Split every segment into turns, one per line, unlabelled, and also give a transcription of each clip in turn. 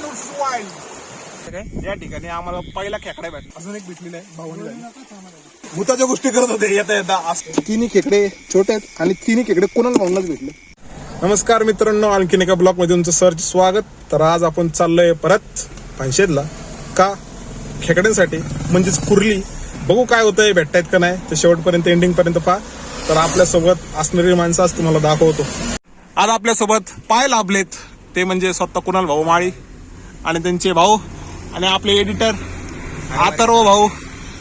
माणूस वाईल्ड या ठिकाणी आम्हाला पहिला खेकडा भेटला. अजून एक भेटलेला आहे भावनी भूताच्या गोष्टी करत होते येता येता. तिन्ही खेकडे छोटे आहेत आणि तिन्ही खेकडे कोणाला भावनाच भेटले. नमस्कार मित्रांनो आणखीन एका ब्लॉगमध्ये तुमचं सरच स्वागत. तर आज आपण चाललोय परत पानशेदला का? खेकड्यांसाठी म्हणजेच कुर्ली. बघू काय होतंय भेटतायत का नाही ते शेवटपर्यंत एंडिंग पर्यंत पहा. तर आपल्यासोबत असणारी माणसं आज तुम्हाला दाखवतो. आज आपल्यासोबत पाय लाभलेत. ते म्हणजे स्वतः कुणाल भाऊ माळी. आणि त्यांचे भाऊ आणि आपले एडिटर आतर्व भाऊ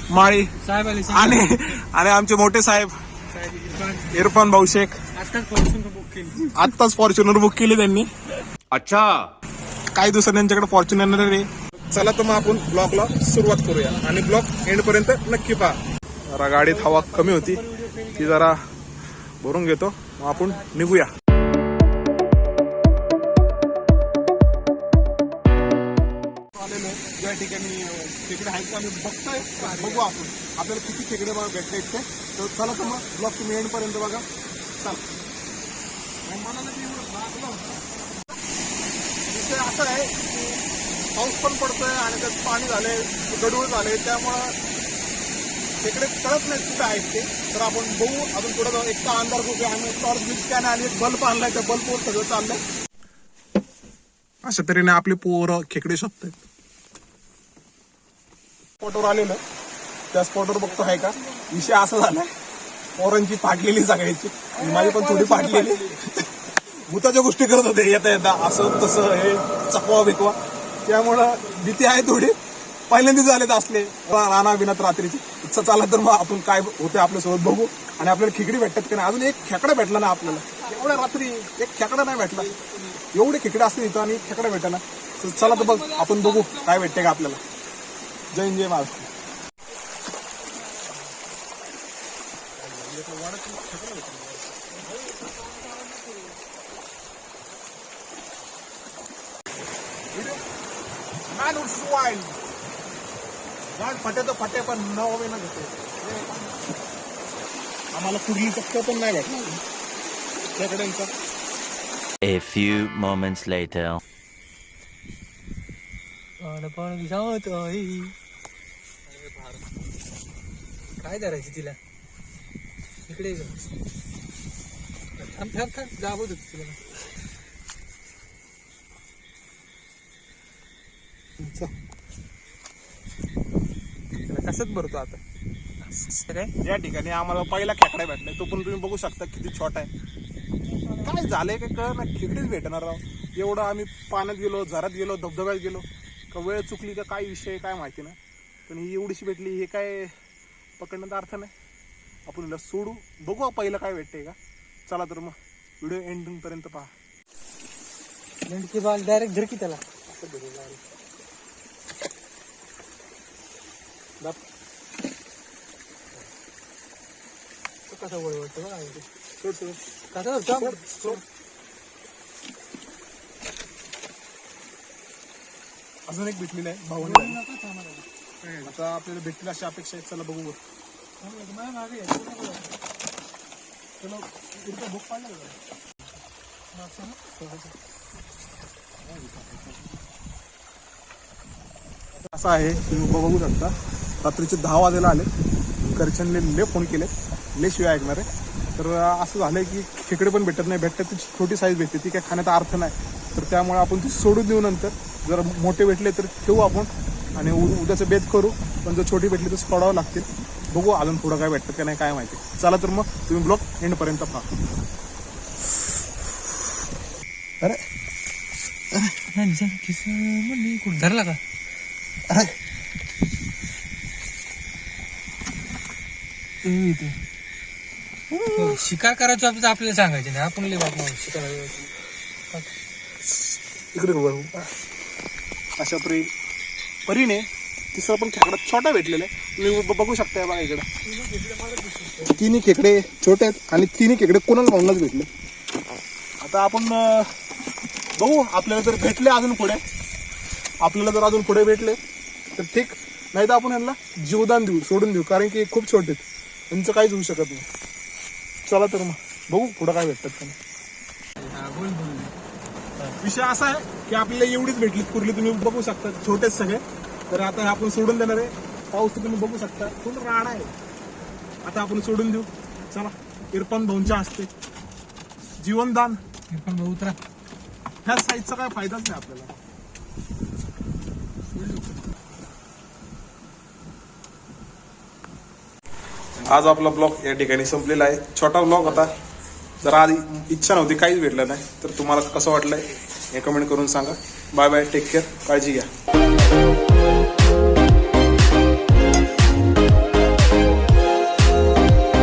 माळी
साहेब आले
आणि आणि आमचे मोठे साहेब इरफान भाऊ शेख.
आताच पासून बुक केली.
आत्ताच फॉर्च्युनर बुक केली त्यांनी.
अच्छा.
काही दिवसांनी त्यांच्याकडे फॉर्च्युनर आहे. चला तर मग आपण ब्लॉकला सुरुवात करूया. आणि ब्लॉक एंड पर्यंत नक्की पहा. जरा गाडीत हवा कमी होती. ती जरा भरून घेतो. मग आपण निघूया. ज्या ठिकाणी खेकडे आहेत का आम्ही बघतोय. बघू आपण. आपल्याला किती खेकडे मला भेटता ते. तर चला तर मग ब्लॉक तुम्ही एंड पर्यंत बघा. चला. असा आहे की पाऊस पण पडतोय आणि त्यात पाणी झालंय गडूळ झालंय. त्यामुळं तिकडे कळत नाही कुठे आहेत ते. तर आपण बघू. अजून पुढे जाऊ. एक तर अंधार आहे आम्ही टॉर्च बिच स्कॅन आणि एक बल्ब आणलाय. त्या बल्बवर सगळं चाललंय. अशा तऱ्हेने आपले पोरं खेकडे शोधतात स्पॉटवर आलेलं. त्या स्पॉटवर बघतो आहे का? विषय असा झालाय पोरांची पाडलेली सगळ्याची आणि माझी पण थोडी पाडलेली. भूताच्या गोष्टी करत होते येता येता. असं तसं हे चकवा बिकवा. त्यामुळं भीती आहे थोडी. पहिल्यांदा झालेत असले. राणा बिनात रात्रीची. इच्छा चालला तर मग आपण काय होते आपल्यासोबत बघू. आणि आपल्याला खिकडी भेटतात की नाही? अजून एक खेकडा भेटला ना आपल्याला. एवढ्या रात्री एक खेकडा नाही भेटला. एवढे खेकडे असतील इथं आणि खेकडा भेटला. चला तर बघ आपण बघू काय भेटते का आपल्याला. जय हिंद, जय महाराष्ट्र माणूस वाईल्ड झाड फटे तर फटे पण नवे ना घेते आम्हाला कुठली चक्क पण नाही भेटला खेकड्यांचा
A few moments later.
काय करायची तिला? इकडे. थांब थांब थांब. दाबत होती तिला
कसंच भरतो आता. या ठिकाणी आम्हाला पहिला खेकडा भेटलाय. तो पण तुम्ही बघू शकता किती छोटा आहे. काय झालंय काय कळ ना खेकडेच भेटणार राव. एवढं आम्ही पाण्यात गेलो झरात गेलो धबधब्यात गेलो. का वेळ चुकली का काय विषय काय माहिती ना? पण ही एवढीशी भेटली हे काय पकडण्याचा अर्थ नाही. आपण हिला सोडू बघू पहिलं काय भेटतंय का. चला तर मग व्हिडिओ एंडिंग पर्यंत पहा.
नेमकी बाल डायरेक्ट धर की त्याला. कसा बघा. इथे.
सोड सोड.
कसा
सोड अजून एक भेटलेली आहे भावनी. आता आपल्याला भेटतील अशी अपेक्षा आहे. चला बघू चलो बुक असं आहे तुम्ही बघू शकता. रात्रीचे दहा वाजायला आले. घरच्यांनी ले फोन केले. ले शिवाय ऐकणार. आहे तर असं झालंय की खेकडे पण भेटत नाही. भेटतात ती छोटी साईज भेटते. ती काय खाण्याचा अर्थ नाही. तर त्यामुळे आपण ती सोडून देऊ नंतर. जर मोठे भेटले तर ठेवू आपण. आणि उद्याचं बेत करू पण जर छोटी भेटली तर सोडावं लागतील. बघू अजून पुढं काय भेटतं का नाही काय माहिती. चला तर मग तुम्ही ब्लॉग एंडपर्यंत पहा. अरे.
कुठं धरला का?
अरे.
हो, शिकार करायचं आपलं आपल्याला सांगायचं नाही. आपण लय बाप शिकार
इकडे. अशा परी परीने तिसरा पण खेकडा छोटा भेटलेला आहे. तुम्ही ब- बघू शकता बघा इकडे. तिन्ही खेकडे छोटे आहेत आणि तिन्ही खेकडे कोणाला भावनाच भेटले. आता आपण बघू आपल्याला जर भेटले अजून पुढे आपल्याला जर अजून पुढे भेटले तर ठीक. नाही तर आपण यांना जीवदान देऊ सोडून देऊ कारण की खूप छोटे आहेत. त्यांचं काहीच होऊ शकत नाही. चला तर मग बघू पुढं काय भेटतात
त्यांना.
विषय असा आहे की आपल्याला एवढीच भेटली कुर्ली तुम्ही बघू शकता छोटेच सगळे. तर आता हे आपण सोडून देणार आहे. पाऊस तर तुम्ही बघू शकता. पूर्ण राडा आहे. आता आपण सोडून देऊ. चला इरफान भाऊंच्या हस्ते. जीवनदान.
पण भाऊ उतरा.
ह्या साईजचा काय फायदाच नाही आपल्याला. आज आपला ब्लॉग या ठिकाणी संपलेला आहे. छोटा ब्लॉग होता. जर आधी इच्छा नव्हती काहीच भेटलं नाही. तर तुम्हाला कसं वाटलंय? हे कमेंट करून सांगा. बाय बाय टेक केअर काळजी घ्या.